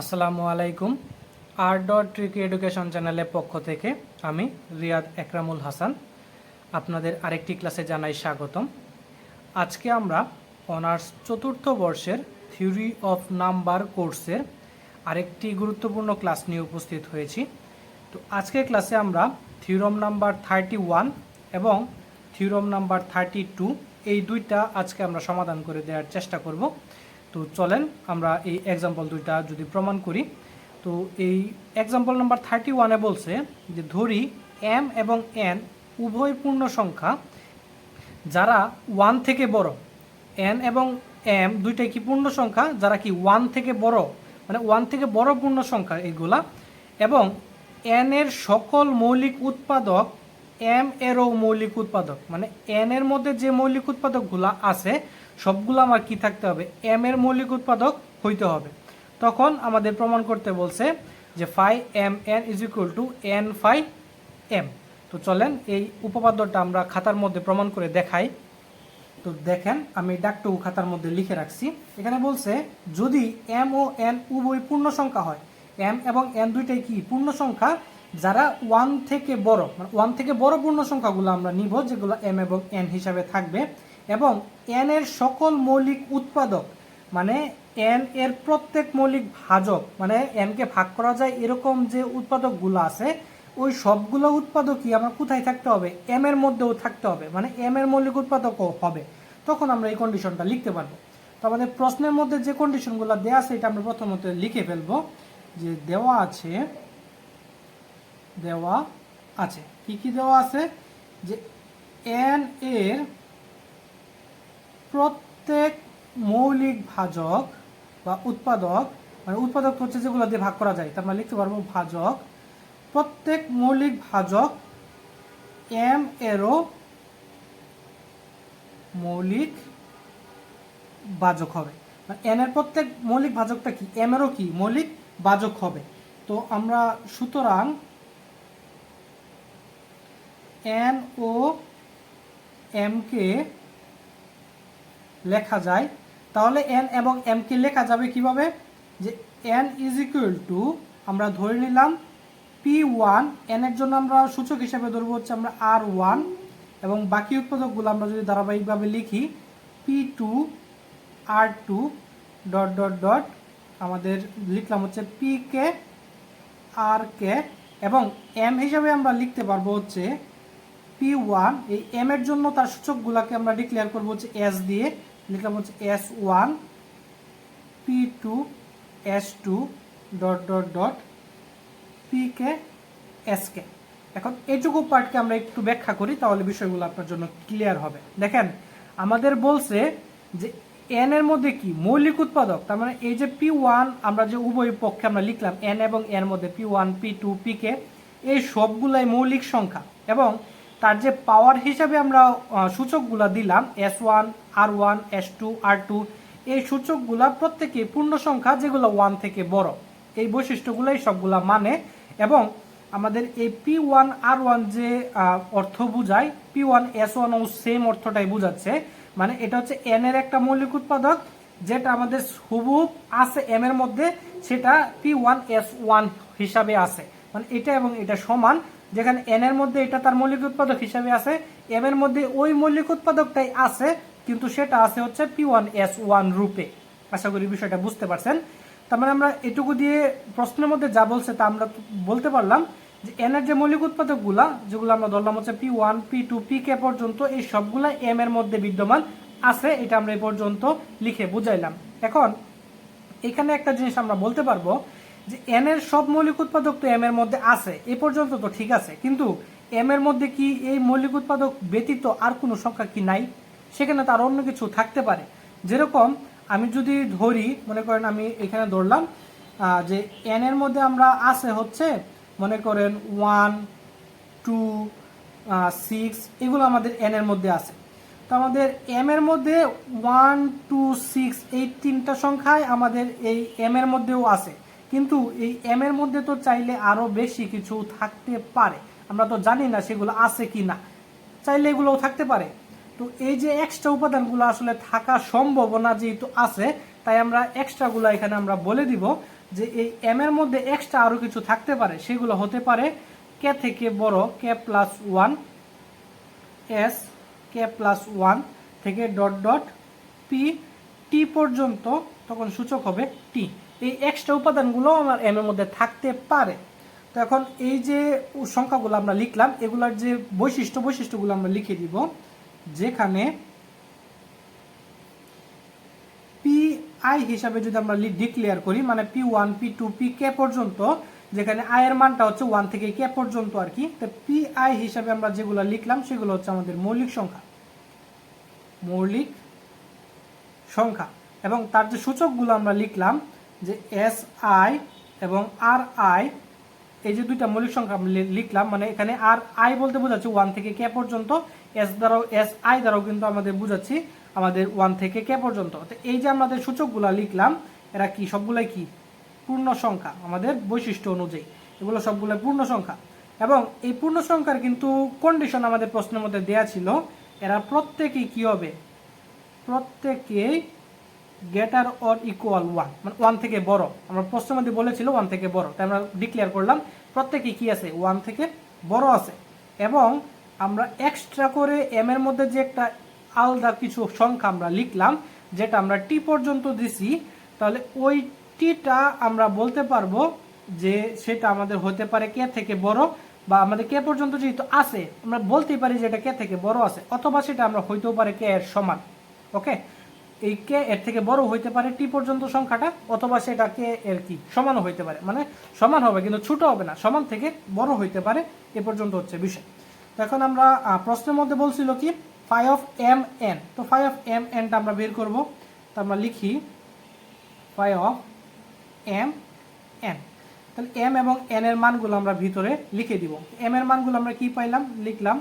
আসসালামু আলাইকুম। R dot tricky education চ্যানেলের পক্ষ থেকে আমি রিয়াদ একরামুল হাসান আপনাদের আরেকটি ক্লাসে জানাই স্বাগতম। আজকে আমরা অনার্স চতুর্থ বর্ষের থিওরি অফ নাম্বার কোর্সের আরেকটি গুরুত্বপূর্ণ ক্লাস নিয়ে উপস্থিত হয়েছি। তো আজকের ক্লাসে আমরা থিওরম নাম্বার থার্টি ওয়ান এবং থিওরম নাম্বার থার্টি টু এই দুইটা আজকে আমরা সমাধান করে দেওয়ার চেষ্টা করব। তো চলেন আমরা এই এক্সাম্পল দুইটা যদি প্রমাণ করি। তো এই এক্সাম্পল নাম্বার থার্টি ওয়ানে বলছে যে ধরি এম এবং এন উভয় পূর্ণ সংখ্যা। যারা ওয়ান থেকে বড় এন এবং এম দুইটাই কি পূর্ণ সংখ্যা? যারা কি ওয়ান থেকে বড় মানে ওয়ান থেকে বড় পূর্ণ সংখ্যা এইগুলা। এবং এন এর সকল মৌলিক উৎপাদক এম এরও মৌলিক উৎপাদক মানে এন এর মধ্যে যে মৌলিক উৎপাদকগুলা আছে সবগুলো আমার কি থাকতে হবে? এম এর মৌলিক উৎপাদক হইতে হবে। তখন আমাদের প্রমাণ করতে বলছে যে phi M N is equal to N phi M তো চলেন এই উপপাদ্যটা আমরা খাতার মধ্যে প্রমাণ করে দেখাই। তো দেখেন, আমি ডাকটু খাতার মধ্যে লিখে রাখছি। এখানে বলছে, যদি এম ও এন উভয় পূর্ণ সংখ্যা হয় এম এবং এন দুইটাই কি পূর্ণ সংখ্যা? যারা ওয়ান থেকে বড় মানে ওয়ান থেকে বড় পূর্ণ সংখ্যাগুলো আমরা নিব, যেগুলো এম এবং এন হিসাবে থাকবে এবং এন এর সকল মৌলিক উৎপাদক মানে এন এর প্রত্যেক মৌলিক ভাজক মানে এনকে ভাগ করা যায় এরকম যে উৎপাদকগুলো আছে, ওই সবগুলো উৎপাদকই আমার কোথায় থাকতে হবে? এম এর মধ্যেও থাকতে হবে মানে এম এর মৌলিক উৎপাদকও হবে। তখন আমরা এই কন্ডিশনটা লিখতে পারব। তো আমাদের প্রশ্নের মধ্যে যে কন্ডিশনগুলো দেওয়া আছে, এটা আমরা প্রথমত লিখে ফেলব। যে দেওয়া আছে দেওয়া আছে। কি কি দেওয়া আছে? যে এন এর প্রত্যেক মৌলিক ভাজক বা উৎপাদক মানে উৎপাদক হচ্ছে যেগুলো দিয়ে ভাগ করা যায়, তার মানে লিখতে পারব ভাজক। প্রত্যেক মৌলিক ভাজক এম এরও মৌলিক বাজক হবে। এন এর প্রত্যেক মৌলিক ভাজকটা কি? এম এরও কি? মৌলিক বাজক হবে। তো আমরা সুতরাং এন ও এম কে লেখা যায়, তাহলে এন এবং এম কে লেখা যাবে কীভাবে? যে এন ইজ ইকুয়াল টু আমরা ধরে নিলাম পি ওয়ান এন এর জন্য আমরা সূচক হিসেবে ধরবো হচ্ছে আমরা আর ওয়ান এবং বাকি উৎপাদকগুলো আমরা যদি ধারাবাহিকভাবে লিখি P two R two dot dot dot আমাদের লিখলাম হচ্ছে পি কে আর কে এবং এম হিসাবে আমরা লিখতে পারব হচ্ছে পি ওয়ান এই এম এর জন্য তার সূচকগুলোকে আমরা ডিক্লেয়ার করব হচ্ছে এস দিয়ে। লিখলাম হচ্ছে S one P two S two dot dot dot P K S K এখন এইটুকু পার্টকে আমরা একটু ব্যাখ্যা করি, তাহলে বিষয়গুলো আপনার জন্য ক্লিয়ার হবে। দেখেন, আমাদের বলছে যে এন এর মধ্যে কি? মৌলিক উৎপাদক। তার মানে এই যে পি ওয়ান আমরা যে উভয় পক্ষে আমরা লিখলাম এন এবং এর মধ্যে P one P two P K এই সবগুলাই মৌলিক সংখ্যা। এবং তার যে পাওয়ার হিসাবে আমরা সূচকগুলা দিলাম S one R one S two R two এই সূচকগুলা প্রত্যেকে পূর্ণ সংখ্যা যেগুলো ওয়ান থেকে বড়, এই বৈশিষ্ট্যগুলাই সবগুলা মানে এবং আমাদের এই পি ওয়ান আর ওয়ান যে অর্থ বুঝায় পি ওয়ান এস ওয়ান ও সেম অর্থটাই বুঝাচ্ছে মানে এটা হচ্ছে এন এর একটা মৌলিক উৎপাদক, যেটা আমাদের হুবুব আছে এম এর মধ্যে, সেটা পি ওয়ান এস ওয়ান হিসাবে আছে মানে এটা এবং এটা সমান যেখানে এন এর মধ্যে এটা তার মৌলিক উৎপাদক হিসাবে আছে এম এর মধ্যে ওই মৌলিক উৎপাদকটাই আছে, কিন্তু সেটা আছে হচ্ছে পি ওয়ান এস ওয়ান রূপে। আশা করি বিষয়টা বুঝতে পারছেন। তার মানে আমরা এটুকু দিয়ে প্রশ্নের মধ্যে যা বলছে তা আমরা বলতে পারলাম যে এন এর যে মৌলিক উৎপাদকগুলা, যেগুলো আমরা ধরলাম হচ্ছে P one P two P K পর্যন্ত, এই সবগুলা এম এর মধ্যে বিদ্যমান আছে, এটা আমরা এই পর্যন্ত লিখে বুঝাইলাম। এখন এখানে একটা জিনিস আমরা বলতে পারব যে এন এর সব মৌলিক উৎপাদক তো এম এর মধ্যে আছে, এ পর্যন্ত তো ঠিক আছে। কিন্তু এম এর মধ্যে কি এই মৌলিক উৎপাদক ব্যতীত আর কোনো সংখ্যা কি নাই? সেখানে তার অন্য কিছু থাকতে পারে। যেরকম আমি যদি ধরি, মনে করেন আমি এখানে ধরলাম যে এন এর মধ্যে আমরা আছে হচ্ছে, মনে করেন ওয়ান টু সিক্স এগুলো আমাদের এন এর মধ্যে আছে। তো আমাদের এম এর মধ্যে ওয়ান টু সিক্স এই তিনটা সংখ্যায় আমাদের এই এম এর মধ্যেও আছে। কিন্তু এই এম এর মধ্যে তো চাইলে আরও বেশি কিছু থাকতে পারে। আমরা তো জানি না সেগুলো আছে কি না চাইলে এগুলোও থাকতে পারে। তো এই যে এক্সট্রা উপাদানগুলো আসলে থাকা সম্ভাবনা যেহেতু আছে, তাই আমরা এক্সট্রাগুলো এখানে আমরা বলে দিব যে এই এম এর মধ্যে এক্সট্রা আরও কিছু থাকতে পারে। সেগুলো হতে পারে কে থেকে বড় K plus one S K plus one থেকে ডট ডট পি টি পর্যন্ত তখন সূচক হবে টি এই এক্সট্রা উপাদানগুলো আমার এম এর মধ্যে থাকতে পারে। তো এখন এই যে সংখ্যাগুলো আমরা লিখলাম, এগুলার যে বৈশিষ্ট্য, বৈশিষ্ট্যগুলো আমরা লিখে দিব, যেখানে পি আই হিসাবে যদি আমরা ডিক্লেয়ার করি মানে P one P two P K পর্যন্ত, যেখানে আই এর মানটা হচ্ছে ওয়ান থেকে কে পর্যন্ত আর কি, তো পি আই হিসাবে আমরা যেগুলো লিখলাম, সেগুলো হচ্ছে আমাদের মৌলিক সংখ্যা। মৌলিক সংখ্যা। এবং তার যে সূচকগুলো আমরা লিখলাম যে এস আই এবং আর আই এই যে দুইটা মৌলিক সংখ্যা লিখলাম মানে এখানে আর আই বলতে বোঝাচ্ছি ওয়ান থেকে কে পর্যন্ত এস দ্বারাও এস আই দ্বারাও কিন্তু আমাদের বুঝাচ্ছি আমাদের ওয়ান থেকে কে পর্যন্ত। তো এই যে আমাদের সূচকগুলো লিখলাম, এরা কি? সবগুলাই কি? পূর্ণ সংখ্যা, আমাদের বৈশিষ্ট্য অনুযায়ী। এগুলো সবগুলো পূর্ণ সংখ্যা। এবং এই পূর্ণ সংখ্যার কিন্তু কন্ডিশন আমাদের প্রশ্নের মধ্যে দেয়া ছিল, এরা প্রত্যেকেই কি হবে? প্রত্যেকেই গ্রেটার অর ইকুয়াল ওয়ান মানে ওয়ান থেকে বড়। আমরা প্রশ্নের মধ্যে বলেছিল ওয়ান থেকে বড়। তাই আমরা ডিক্লেয়ার করলাম প্রত্যেকেই কি আছে? ওয়ান থেকে বড় আছে। এবং আমরা এক্সট্রা করে এম এর মধ্যে যে একটা আলাদা কিছু সংখ্যা আমরা লিখলাম, যেটা আমরা টি পর্যন্ত দিছি, তাহলে ওই টিটা আমরা বলতে পারব যে সেটা আমাদের হতে পারে কে থেকে বড় বা আমাদের কে পর্যন্ত যেহেতু আছে, আমরা বলতেই পারি যে এটা কে থেকে বড় আছে, অথবা সেটা আমরা হইতেও পারে কে এর সমান। ওকে এই কে এর থেকে বড় হইতে পারে টি পর্যন্ত সংখ্যাটা, অথবা সেটা কে এর কি সমানও হইতে পারে। মানে সমান হবে, কিন্তু ছোট হবে না, সমান থেকে বড় হইতে পারে, এ পর্যন্ত হচ্ছে বিষয়। এখন আমরা প্রশ্নের মধ্যে বলছিল কি, ফাই অফ এম এন। তো ফাই অফ এম এনটা আমরা বের করব, তো আমরা লিখি, ফাই অফ এম এন। তাহলে এম এবং এন এর মানগুলো আমরা ভিতরে লিখে দিব। এম এর মানগুলো আমরা কি পাইলাম? লিখলাম,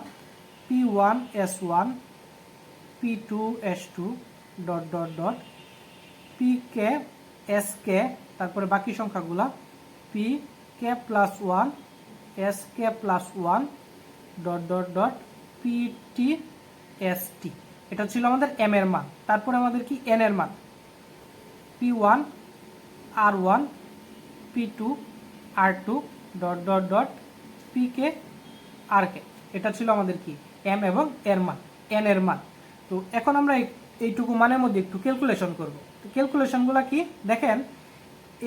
P one S one, P two S two dot dot dot P K S K তারপরে বাকি সংখ্যাগুলা P K plus one S K plus one dot dot dot P T S T এটা ছিল আমাদের এম এর মান। তারপরে আমাদের কি এন এর মান? P one R one P two R two dot dot dot P K R K এটা ছিল আমাদের কি? এম এবং এর মান। এন এর মান। তো এখন আমরা এইটুকু মানের মধ্যে একটু ক্যালকুলেশন করব। তো ক্যালকুলেশনগুলো কি? দেখেন,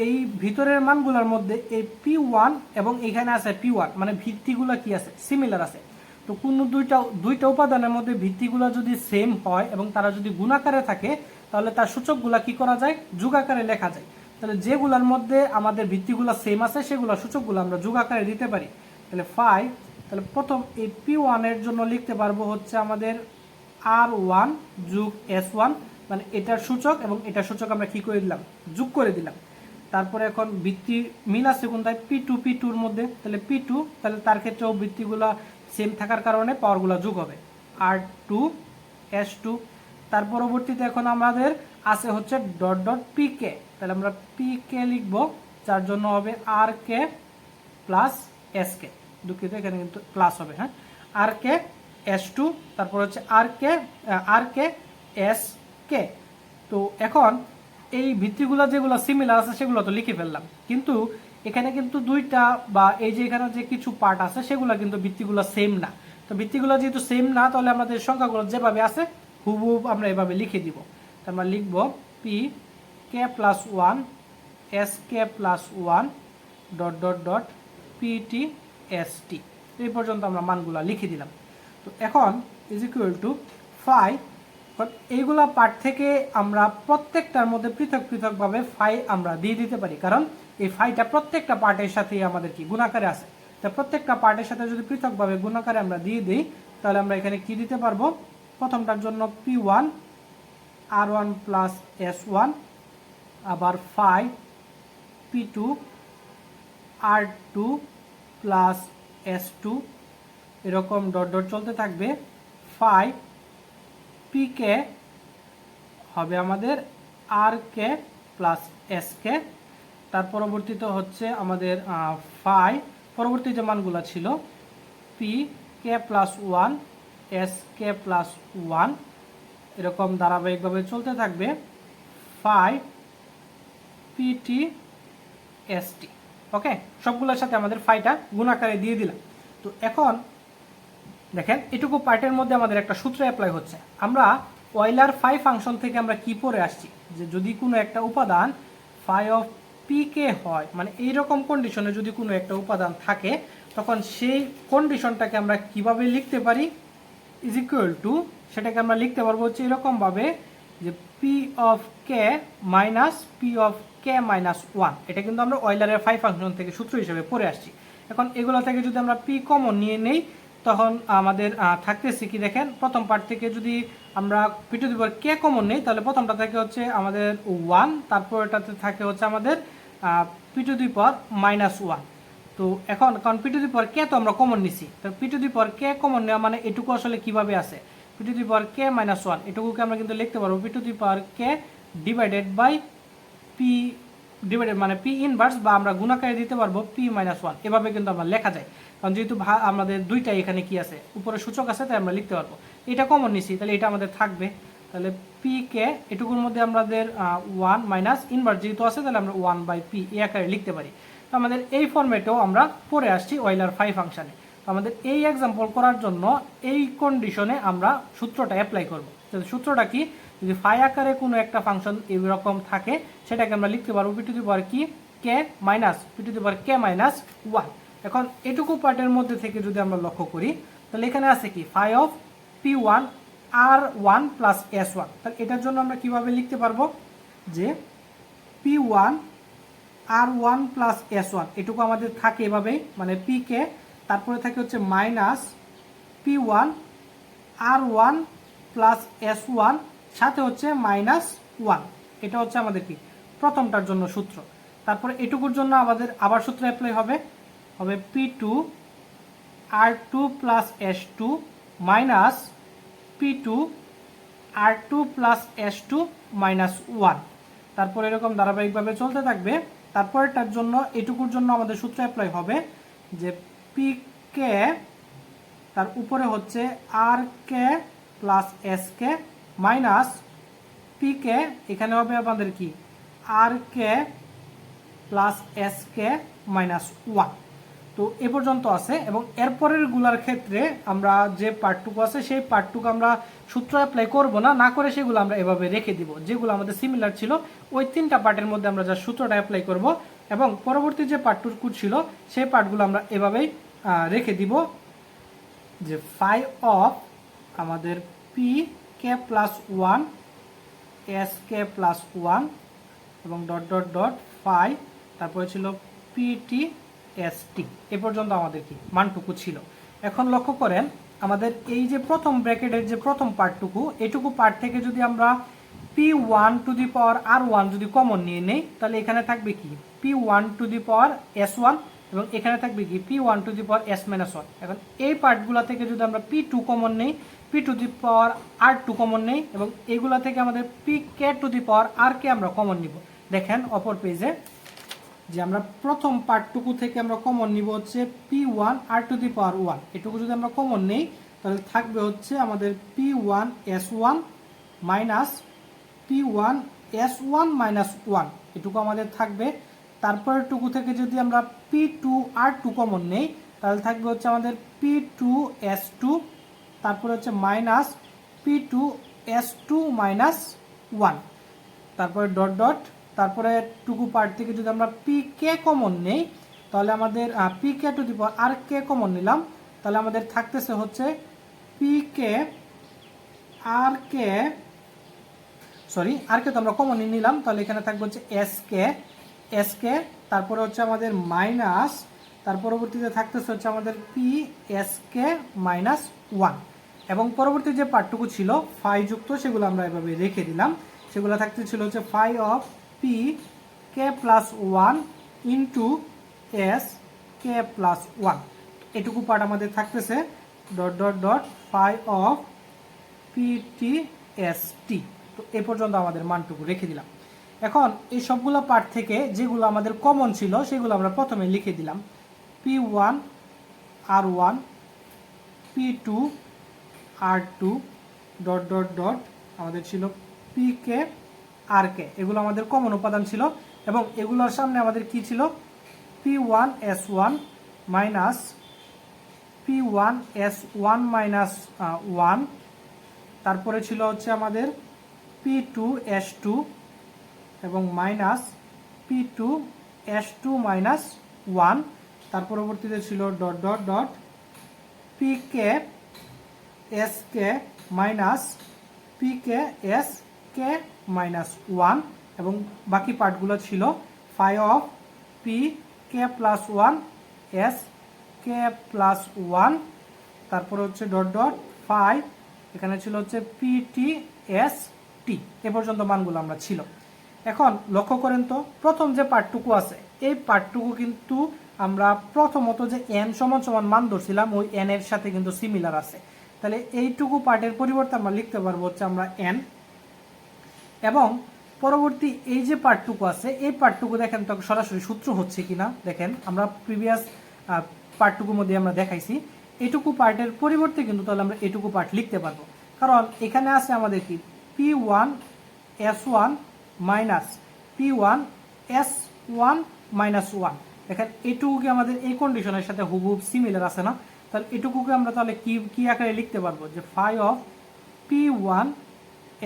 এই ভিতরের মানগুলোর মধ্যে এই পি ওয়ান এবং এখানে আছে পি ওয়ান মানে ভিত্তিগুলো কি আছে? সিমিলার আছে। তো কোনো দুইটা দুইটা উপাদানের মধ্যে ভিত্তিগুলো যদি সেম হয় এবং তারা যদি গুণাকারে থাকে, তাহলে তার সূচকগুলো কি করা যায়? যুগাকারে লেখা যায়। তাহলে যেগুলোর মধ্যে আমাদের ভিত্তিগুলো সেম আছে, সেগুলো সূচকগুলো আমরা যুগাকারে দিতে পারি। তাহলে ফাইভ তাহলে প্রথম এই পি ওয়ানের জন্য লিখতে পারব হচ্ছে আমাদের আর ওয়ান যুগ এস ওয়ান মানে এটার সূচক এবং এটার সূচক আমরা কি করে দিলাম? যোগ করে দিলাম। তারপরে এখন বৃত্তি মিল আছে কোনটায় পি টু পি টুর মধ্যে। তাহলে পি টু তাহলে তার ক্ষেত্রেও ভিত্তিগুলো সেম থাকার কারণে পাওয়ারগুলো যোগ হবে। আর টু এস টু তার পরবর্তীতে এখন আমাদের আছে হচ্ছে ডট ডট পি কে তাহলে আমরা পি কে লিখব, যার জন্য হবে আর কে প্লাস এস কে দুঃখিত, এখানে কিন্তু প্লাস হবে হ্যাঁ? আর কে এস টু তারপর হচ্ছে আর কে আর কে এস কে তো এখন এই ভিত্তিগুলো যেগুলো সিমিলার আছে, সেগুলো তো লিখে ফেললাম। কিন্তু এখানে কিন্তু দুইটা বা এই যে এখানে যে কিছু পার্ট আছে, সেগুলো কিন্তু ভিত্তিগুলো সেম না। তো ভিত্তিগুলো যেহেতু সেম না, তাহলে আমাদের সংখ্যাগুলো যেভাবে আছে হুবহুব আমরা এভাবে লিখে দিব। আমরা লিখব P K plus one S K plus one dot dot dot P T S T এই পর্যন্ত আমরা মানগুলা লিখে দিলাম। তো এখন ইজ ইকুয়াল টু ফাই এইগুলা পার্ট থেকে আমরা প্রত্যেকটার মধ্যে পৃথক পৃথকভাবে ফাই আমরা দিয়ে দিতে পারি। কারণ এই ফাইটা প্রত্যেকটা পার্টের সাথেই আমাদের কি? গুণাকারে আছে। তা প্রত্যেকটা পার্টের সাথে যদি পৃথকভাবে গুণাকারে আমরা দিয়ে দিই, তাহলে আমরা এখানে কি দিতে পারব? প্রথমটার জন্য P one R one plus S one আবার five P two R two plus S two এরকম ডট ডট চলতে থাকবে। ফাইভ পি কে হবে আমাদের আর কে প্লাস এস কে তার পরবর্তীতে হচ্ছে আমাদের ফাই পরবর্তী যে মানগুলো ছিল P K plus one S K plus one এরকম ধারাবাহিকভাবে চলতে থাকবে। Five P T S T okay সবগুলোর সাথে আমাদের ফাইটা গুণাকারে দিয়ে দিলাম। তো এখন দেখেন, এটুকু পার্টের মধ্যে আমাদের একটা সূত্র অ্যাপ্লাই হচ্ছে। আমরা অয়েলার ফাই ফাংশন থেকে আমরা কি পরে আসছি? যে যদি কোনো একটা উপাদান ফাই অফ পি কে হয় মানে এইরকম কন্ডিশনে যদি কোনো একটা উপাদান থাকে, তখন সেই কন্ডিশনটাকে আমরা কীভাবে লিখতে পারি? ইজ ইকুয়াল টু সেটাকে আমরা লিখতে পারব হচ্ছে এরকমভাবে যে P of K minus P of K minus one এটা কিন্তু আমরা অয়েলারের ফাই ফাংশন থেকে সূত্র হিসেবে পড়ে আসছি। এখন এগুলো থেকে যদি আমরা পি কমন নিয়ে নেই তখন আমাদের থাকতেছে কি দেখেন? প্রথম পার্ট থেকে যদি আমরা P two the power K common নেই, তাহলে প্রথমটা থাকে হচ্ছে আমাদের ওয়ান তারপর এটাতে থাকে হচ্ছে আমাদের P two the minus one তো এখন, কারণ পি টু দি পাওয়ার কে তো আমরা কমন নিছি। তো P two the power K common নেওয়া মানে এটুকু আসলে কীভাবে আছে? P two the K minus one এটুকুকে আমরা কিন্তু লিখতে পারব। P two the K divided by P divided মানে পি ইনভার্স বা আমরা গুণাকারে দিতে পারব পি মাইনাস ওয়ান এভাবে কিন্তু আমরা লেখা যায়। কারণ যেহেতু আমাদের দুইটাই এখানে কি আছে? উপরে সূচক আছে, তাই আমরা লিখতে পারব। এটা কমন নিছি, তাহলে এটা আমাদের থাকবে। তাহলে পি কে এটুকুর মধ্যে আমাদের ওয়ান মাইনাস ইনভার্স যেহেতু আছে, তাহলে আমরা ওয়ান বাই পি এই আকারে লিখতে পারি। তো আমাদের এই ফর্মেটেও আমরা পড়ে আসছি ওয়েলার ফাইভ ফাংশানে আমাদের এই এক্সাম্পল করার জন্য এই কন্ডিশনে আমরা সূত্রটা অ্যাপ্লাই করব। সূত্রটা কি? যদি ফাই আকারে কোনো একটা ফাংশন এরকম থাকে, সেটাকে আমরা লিখতে পারব পি টু দি পাওয়ার কি K minus P two the power K minus one এখন এটুকু পার্টের মধ্যে থেকে যদি আমরা লক্ষ্য করি, তাহলে এখানে আছে কি? Phi of P one R one plus S one তাহলে এটার জন্য আমরা কীভাবে লিখতে পারব? যে P one R one plus S one এটুকু আমাদের থাকে এভাবেই মানে পি কে তারপরে থাকে হচ্ছে minus P one R one plus S one সাথে হচ্ছে মাইনাস ওয়ান এটা হচ্ছে আমাদের কি? প্রথমটার জন্য সূত্র। তারপরে এটুকুর জন্য আমাদের আবার সূত্র অ্যাপ্লাই হবে। হবে P two R two plus S two minus P two R two plus S two minus one তারপর এরকম ধারাবাহিকভাবে চলতে থাকবে। তারপরটার জন্য, এটুকুর জন্য আমাদের সূত্র অ্যাপ্লাই হবে যে পি কে, তার উপরে হচ্ছে R K plus S K minus P K এখানে হবে আমাদের কি? R K plus S K minus one তো এ পর্যন্ত আছে এবং এরপরেরগুলার ক্ষেত্রে আমরা যে পার্টটুকু আছে, সেই পার্টটুকু আমরা সূত্র অ্যাপ্লাই করব না না করে সেগুলো আমরা এভাবে রেখে দিব। যেগুলো আমাদের সিমিলার ছিল, ওই তিনটা পার্টের মধ্যে আমরা যা সূত্রটা অ্যাপ্লাই করব এবং পরবর্তী যে পার্টটুকু ছিল, সেই পার্টগুলো আমরা এভাবেই রেখে দিব যে ফাই অফ আমাদের P K plus one, S K plus one এবং ডট ডট ডট ফাই, তারপরে ছিল পিটি এস টি। এ পর্যন্ত আমাদের কি মানটুকু ছিল। এখন লক্ষ্য করেন, আমাদের এই যে প্রথম ব্র্যাকেটের যে প্রথম পার্টটুকু, এটুকু পার্ট থেকে যদি আমরা P one two the power R one যদি কমন নিয়ে নেই, তাহলে এখানে থাকবে কি? P one two the power S one এবং এখানে থাকবে কি? P one two the power S minus one এখন এই পার্টগুলো থেকে যদি আমরা পি টু কমন নেই P two the power R two common নেই, এবং এগুলা থেকে আমাদের P K two the power আর কে আমরা কমন নিব। দেখেন অপর পেজে যে আমরা প্রথম পার্টটুকু থেকে আমরা কমন নিব হচ্ছে P one R two the power one এটুকু যদি আমরা কমন নেই, তাহলে থাকবে হচ্ছে আমাদের P one S one minus P one S one minus one এটুকু আমাদের থাকবে তারপরের টুকু থেকে যদি আমরা P two R two common নেই, তাহলে থাকবে হচ্ছে আমাদের পি টু এস টু তারপরে হচ্ছে minus P two S two minus one তারপরে ডট ডট তারপরে টুকু পার্ট থেকে যদি আমরা পি কে কমন নেই, তাহলে আমাদের পি কে টু দিব আর কে কমন নিলাম। তাহলে আমাদের থাকতেছে হচ্ছে পি কে আর কে সরি আর কে তো আমরা কমন নিলাম, তাহলে এখানে থাকবে হচ্ছে এস কে এস কে, তারপরে হচ্ছে আমাদের মাইনাস তার পরবর্তীতে থাকতেছে হচ্ছে আমাদের P S K minus one এবং পরবর্তী যে পার্টটুকু ছিল ফাই যুক্ত, সেগুলো আমরা এভাবে রেখে দিলাম। সেগুলো থাকতে ছিল হচ্ছে phi of P K plus one into S K plus one এটুকু পার্ট আমাদের থাকতেছে dot dot dot phi of P T S T তো এ পর্যন্ত আমাদের মানটুকু রেখে দিলাম। এখন এই সবগুলো পার্ট থেকে যেগুলো আমাদের কমন ছিল, সেগুলো আমরা প্রথমে লিখে দিলাম। P one R one P two R two dot dot dot আমাদের ছিল পি কে আর কে এগুলো আমাদের কমন উপাদান ছিল এবং এগুলোর সামনে আমাদের কি ছিল? P one S one minus P one S one minus one তারপরে ছিল হচ্ছে আমাদের পি টু এস টু এবং minus P two S two minus one. তার পরবর্তীতে ছিল dot dot dot P K S K minus P K S K minus one. এবং বাকি পার্টগুলো ছিল phi of P K plus one S K plus one. তারপরে হচ্ছে dot dot, phi. এখানে ছিল হচ্ছে পি টি এস টি এ পর্যন্ত মানগুলো আমরা ছিল। এখন লক্ষ্য করেন তো, প্রথম যে পার্টটুকু আছে, এই পার্টটুকু কিন্তু আমরা প্রথমত যে এন সমান সমান মান ধরছিলাম, ওই এন এর সাথে কিন্তু সিমিলার আছে। তাহলে এইটুকু পার্টের পরিবর্তে আমরা লিখতে পারব হচ্ছে আমরা এন এবং পরবর্তী এই যে পার্টটুকু আছে, এই পার্টটুকু দেখেন তো সরাসরি সূত্র হচ্ছে কিনা, দেখেন আমরা প্রিভিয়াস পার্টটুকুর মধ্যে আমরা দেখাইছি। এইটুকু পার্টের পরিবর্তে কিন্তু তাহলে আমরা এইটুকু পার্ট লিখতে পারব। কারণ এখানে আছে আমাদের কি? P one S one minus P one S one minus one দেখেন, এটুকুকে আমাদের এই কন্ডিশনের সাথে হুবহুব সিমিলার আছে না? তাহলে এটুকুকে আমরা তাহলে কি কি আকারে লিখতে পারব? যে phi of P one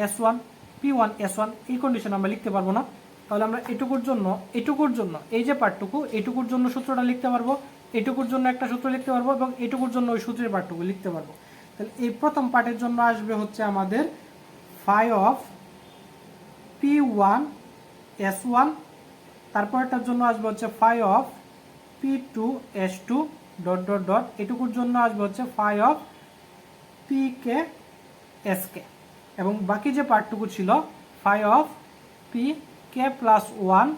S one P one S one এই কন্ডিশন আমরা লিখতে পারব না। তাহলে আমরা এটুকুর জন্য এটুকুর জন্য, এই যে পার্টটুকু, এটুকুর জন্য সূত্রটা লিখতে পারব। এটুকুর জন্য একটা সূত্র লিখতে পারব এবং এটুকুর জন্য ওই সূত্রের পার্টটুকু লিখতে পারব। তাহলে এই প্রথম পার্টের জন্য আসবে হচ্ছে আমাদের phi of P one S one তারপরটার জন্য আসবে হচ্ছে phi of P two S two dot dot dot এটুকুর জন্য আসবে হচ্ছে phi of P K S K এবং বাকি যে পার্টটুকু ছিল phi of P K plus one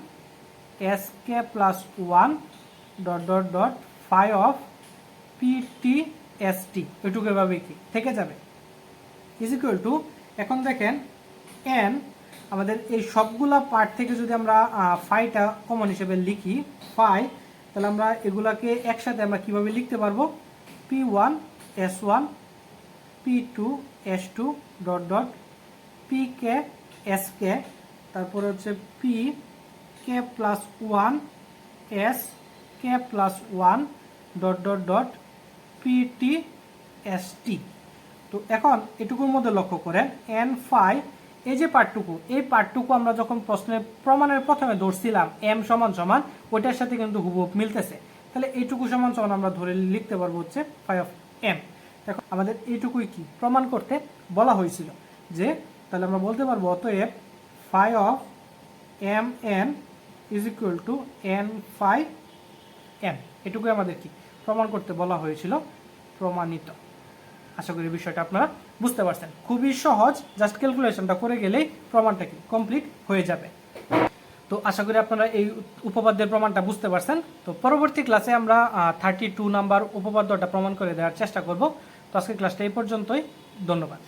S K plus one dot dot dot phi of P T S T এটুকু এভাবে কি? থেকে যাবে। ইজ ইকুয়াল টু এখন দেখেন এন আমাদের এই সবগুলা পার্ট থেকে যদি আমরা ফাইটা কমন হিসেবে লিখি ফাই তাহলে আমরা এগুলাকে একসাথে আমরা কীভাবে লিখতে পারব? P one S one P two S two dot dot P K S K তারপরে হচ্ছে P K plus one S K plus one dot dot dot P T S T তো এখন এটুকুর মধ্যে লক্ষ্য করেন এন ফাই এই যে পার্টটুকু এই পার্টটুকু আমরা যখন প্রশ্নের প্রমাণের প্রথমে ধরছিলাম এম সমান সমান, ওইটার সাথে কিন্তু হুবহুব মিলতেছে। তাহলে এইটুকু সমান সমান আমরা ধরে লিখতে পারব হচ্ছে ফাই অফ এম দেখো, আমাদের এইটুকুই কি? প্রমাণ করতে বলা হয়েছিল যে, তাহলে আমরা বলতে পারব অতএব phi of M N is equal to N phi M এটুকুই আমাদের কি? প্রমাণ করতে বলা হয়েছিল প্রমাণিত। আশা করি বিষয়টা আপনারা বুঝতে পারছেন। খুবই সহজ জাস্ট ক্যালকুলেশনটা করে গেলেই প্রমাণটা কি কমপ্লিট হয়ে যাবে। তো আশা করি আপনারা এই উপপাদ্যের প্রমাণটা বুঝতে পারছেন। তো পরবর্তী ক্লাসে আমরা থার্টি টু নাম্বার উপপাদ্যটা প্রমাণ করে দেওয়ার চেষ্টা করব। তো আজকের ক্লাসটা এই পর্যন্তই। ধন্যবাদ।